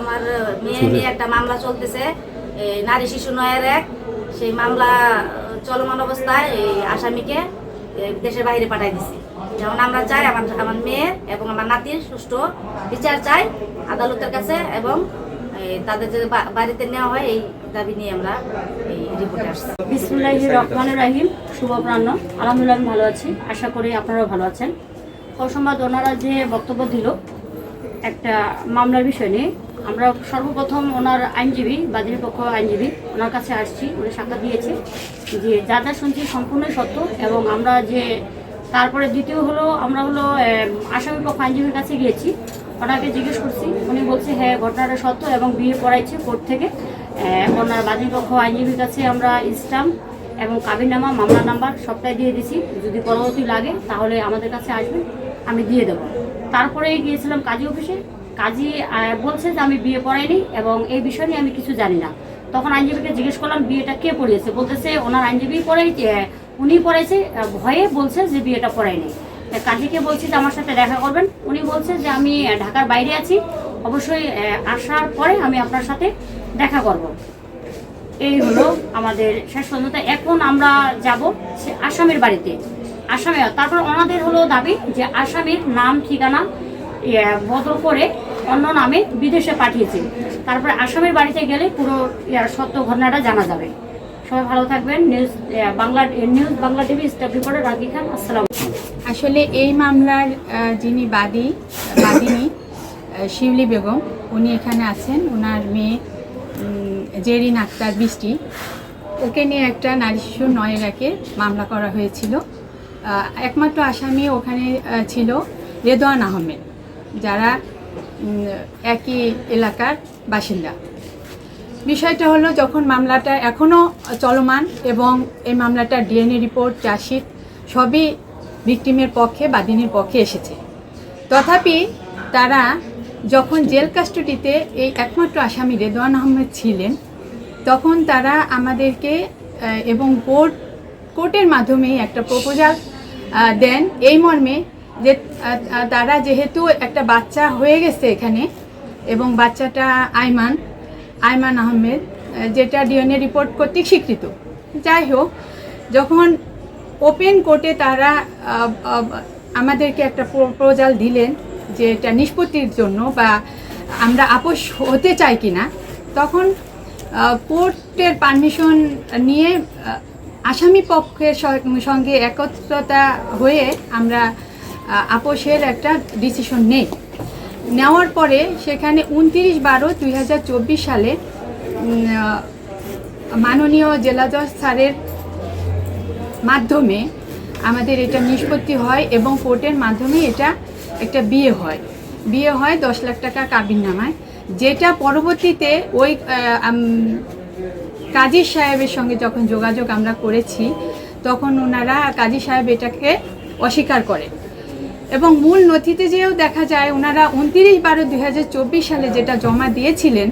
আমার মেয়ে নিয়ে একটা মামলা চলতেছে। নারী শিশু নয়ের এক। সেই মামলা চলমান অবস্থায় এই আসামিকে দেশের বাইরে পাঠাই দিছি। যেমন আমরা চাই আমার আমার মেয়ের এবং আমার নাতির সুষ্ঠু বিচার চাই আদালতের কাছে এবং তাদের যে বাড়িতে নেওয়া হয় এই দাবি নিয়ে আমরা এই রিপোর্টে আসছি। বিসমুল্লাহ রহমান রাহিম। শুভ প্রাণ আলহামদুলিল্লাহ আমি ভালো আছি। আশা করি আপনারাও ভালো আছেন। সংবাদ ওনারা যে বক্তব্য দিল, একটা মামলার বিষয় নিয়ে আমরা সর্বপ্রথম ওনার আইনজীবী বাদীর পক্ষ আইনজীবী, ওনার কাছে আসছি, উনি সাক্ষাৎ দিয়েছে যে যা যা শুনছি সম্পূর্ণই সত্য এবং আমরা যে তারপরে দ্বিতীয় হলো আমরা হলো আসামি পক্ষ আইনজীবীর কাছে গিয়েছি। ওনাকে জিজ্ঞেস করছি, উনি বলছে হ্যাঁ ঘটনাটা সত্য এবং বিয়ে পড়াইছে কোর্ট থেকে। ওনার বাদীর পক্ষ আইনজীবীর কাছে আমরা স্টাম্প এবং কাবিনামা, মামলা নাম্বার সবটাই দিয়ে দিছি। যদি পরবর্তী লাগে, তাহলে আমাদের কাছে আসবেন, আমি দিয়ে দেবো। তারপরে গিয়েছিলাম কাজী অফিসে। কাজী বলছে যে আমি বিয়ে পড়াইনি এবং এই বিষয় নিয়ে আমি কিছু জানি না। তখন আইনজীবীকে জিজ্ঞেস করলাম, বিয়েটা কে পড়িয়েছে? বলতেছে, ওনার আইনজীবী পড়াই উনি পড়াইছে ভয়ে বলছে যে বিয়েটা পড়ায়নি তা কাজীকে বলছি যে আমার সাথে দেখা করবেন। উনি বলছে যে আমি ঢাকার বাইরে আছি। অবশ্যই আসার পরে আমি আপনার সাথে দেখা করব। এই হলো আমাদের শেষ পর্যন্ত। এখন আমরা যাব সে আসামের বাড়িতে। আসামে, তারপর ওনাদের হলো দাবি যে আসামির নাম, ঠিকানা বদল করে অন্য নামে বিদেশে পাঠিয়েছে। তারপরে আসামের বাড়িতে গেলে পুরো সত্য ঘটনাটা জানা যাবে। সবাই ভালো থাকবেন। News Bangla news, Bangla TV staff reporter Raki Khan, আসসালাম আসলে এই মামলার যিনি বাদী, বাদিনী শিউলি বেগম, উনি এখানে আছেন। ওনার মেয়ে জেরিন আক্তার বৃষ্টি। ওকে নিয়ে একটা নারী শিশু নয়ের একে মামলা করা হয়েছিল। একমাত্র আসামি ওখানে ছিল রেদওয়ান আহমেদ, যারা একই এলাকার বাসিন্দা। বিষয়টা হলো যখন মামলাটা এখনও চলমান এবং এই মামলাটার ডিএনএ রিপোর্ট, চার্জশিট সবই ভিকটিমের পক্ষে বাদিনীর পক্ষে এসেছে। তথাপি তারা যখন জেল কাস্টডিতে এই একমাত্র আসামি রেদওয়ান আহমেদ ছিলেন, তখন তারা আমাদেরকে এবং কোর্ট, কোর্টের মাধ্যমে একটা প্রপোজাল দেন। এই মর্মে যে তারা যেহেতু একটা বাচ্চা হয়ে গেছে এখানে, এবং বাচ্চাটা আইমান আইমান আহমেদ যেটা ডিএনএ রিপোর্ট কর্তৃক স্বীকৃত। যাই হোক, যখন ওপেন কোর্টে তারা আমাদেরকে একটা প্রপোজাল দিলেন যে এটা নিষ্পত্তির জন্য বা আমরা আপোষ হতে চাই কি না তখন কোর্টের পারমিশন নিয়ে আসামি পক্ষের সঙ্গে একত্রতা হয়ে আমরা আপোষের একটা ডিসিশন নেই। নেওয়ার পরে সেখানে উনতিরিশ বারো দুই সালে মাননীয় জেলা জজ স্যারের মাধ্যমে আমাদের এটা নিষ্পত্তি হয় এবং কোর্টের মাধ্যমে এটা একটা বিয়ে হয়। বিয়ে হয় দশ লাখ টাকা কাবিন নামায় যেটা পরবর্তীতে ওই কাজী সাহেবের সঙ্গে যখন যোগাযোগ আমরা করেছি, তখন ওনারা কাজী সাহেব এটাকে অস্বীকার করে এবং মূল নথিতে যেও দেখা যায়, ওনারা উনতিরিশ বারো দুই সালে যেটা জমা দিয়েছিলেন,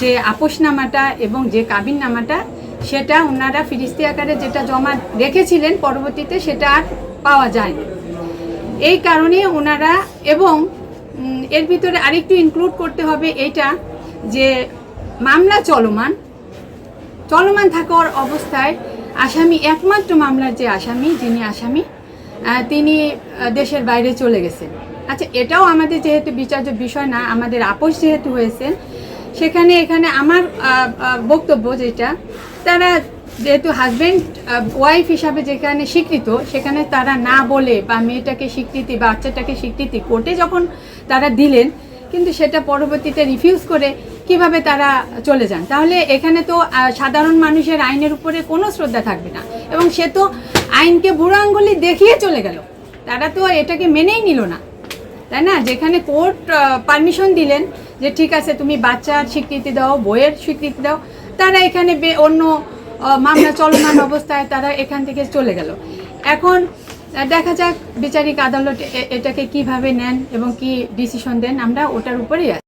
যে আপোষনামাটা এবং যে কাবিননামাটা, সেটা ওনারা ফিরিস্তি আকারে যেটা জমা রেখেছিলেন পরবর্তীতে সেটা আর পাওয়া যায়নি। এই কারণে ওনারা এবং এর ভিতরে আরেকটু ইনক্লুড করতে হবে এটা, যে মামলা চলমান চলমান থাকার অবস্থায় আসামি একমাত্র মামলার যে আসামি, যিনি আসামি তিনি দেশের বাইরে চলে গেছেন। আচ্ছা এটাও আমাদের যেহেতু বিচার্য বিষয় না, আমাদের আপোষ যেহেতু হয়েছে সেখানে, এখানে আমার বক্তব্য যেটা, তারা যেহেতু হাজব্যান্ড ওয়াইফ হিসাবে যেখানে স্বীকৃত, সেখানে তারা না বলে বা মেয়েটাকে স্বীকৃতি বা বাচ্চাটাকে স্বীকৃতি কোর্টে যখন তারা দিলেন, কিন্তু সেটা পরবর্তীতে রিফিউজ করে কীভাবে তারা চলে যান? তাহলে এখানে তো সাধারণ মানুষের আইনের উপরে কোনো শ্রদ্ধা থাকবে না। এবং সে তো আইনকে বুড়ো আঙ্গুলি দেখিয়ে চলে গেল। তারা তো এটাকে মেনেই নিল না। তাই না? যেখানে কোর্ট পারমিশন দিলেন যে ঠিক আছে, তুমি বাচ্চার স্বীকৃতি দাও, বইয়ের স্বীকৃতি দাও। তারা এখানে অন্য মামলা, চলমান অবস্থায় তারা এখান থেকে চলে গেল। এখন দেখা যাক বিচারিক আদালত এটাকে কীভাবে নেন এবং কি ডিসিশন দেন। আমরা ওটার উপরেই